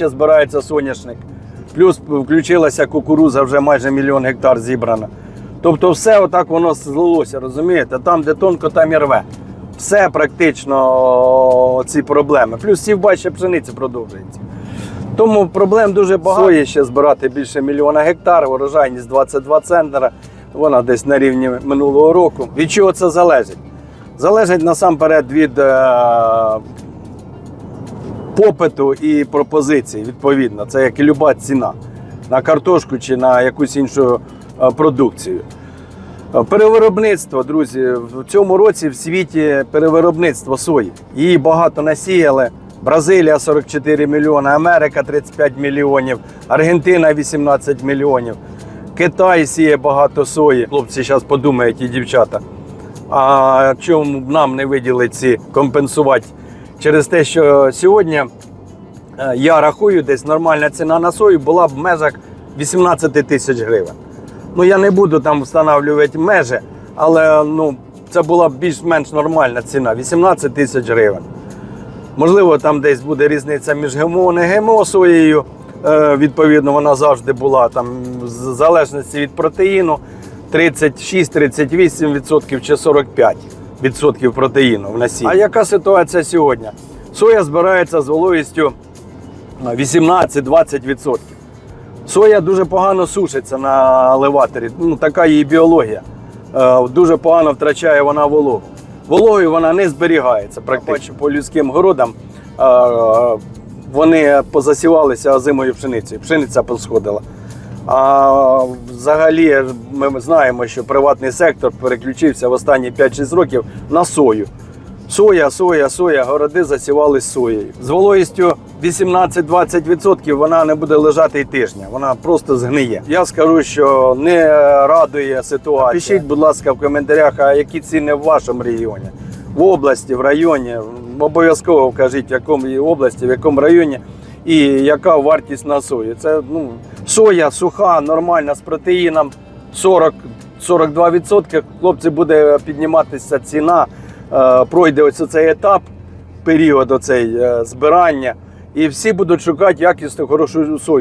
ще збирається соняшник. Плюс включилася кукуруза, вже майже мільйон гектар зібрано. Тобто все отак воно злилося, розумієте? Там, де тонко, там і рве. Все практично ці проблеми. Плюс сівба ще пшениці продовжується. Тому проблем дуже багато. Сої ще збирати більше мільйона гектар, урожайність 22 центнера. Вона десь на рівні минулого року. Від чого це залежить? Залежить насамперед від е, попиту і пропозиції, відповідно. Це як і люба ціна на картошку чи на якусь іншу е, продукцію. Е, Перевиробництво, друзі, в цьому році в світі перевиробництво сої. Її багато насіяли. Бразилія 44 мільйони, Америка 35 мільйонів, Аргентина 18 мільйонів. Китай сіє багато сої. Хлопці зараз подумають і дівчата. А чому нам не виділити ці компенсувати через те, що сьогодні е, я рахую, десь нормальна ціна на сою була б в межах 18 тисяч гривень. Ну я не буду там встановлювати межі, але ну, це була б більш-менш нормальна ціна 18 тисяч гривень. Можливо, там десь буде різниця між ГМО і не ГМО соєю. Е, відповідно, вона завжди була там в залежності від протеїну 36-38% чи 45% протеїну в насінні. А яка ситуація сьогодні? Соя збирається з вологістю 18-20%. Соя дуже погано сушиться на елеваторі. Ну, така її біологія. Е, Дуже погано втрачає вона вологу. Вологою вона не зберігається. Практично по людським городам е, вони позасівалися озимою пшеницею. Пшениця посходила. А взагалі ми знаємо, що приватний сектор переключився в останні 5-6 років на сою. Соя, соя, соя, городи засівали соєю. З вологістю 18-20% вона не буде лежати й тижня, вона просто згниє. Я скажу, що не радує ситуація. Пишіть, будь ласка, в коментарях, а які ціни в вашому регіоні, в області, в районі. Обов'язково вкажіть, в якому області, в якому районі і яка вартість на сою. Це ну, соя суха, нормальна з протеїном 40 42%. Хлопці буде підніматися ціна. Е, Пройде ось цей етап, період оцей е, збирання, і всі будуть шукати якісну хорошу сою.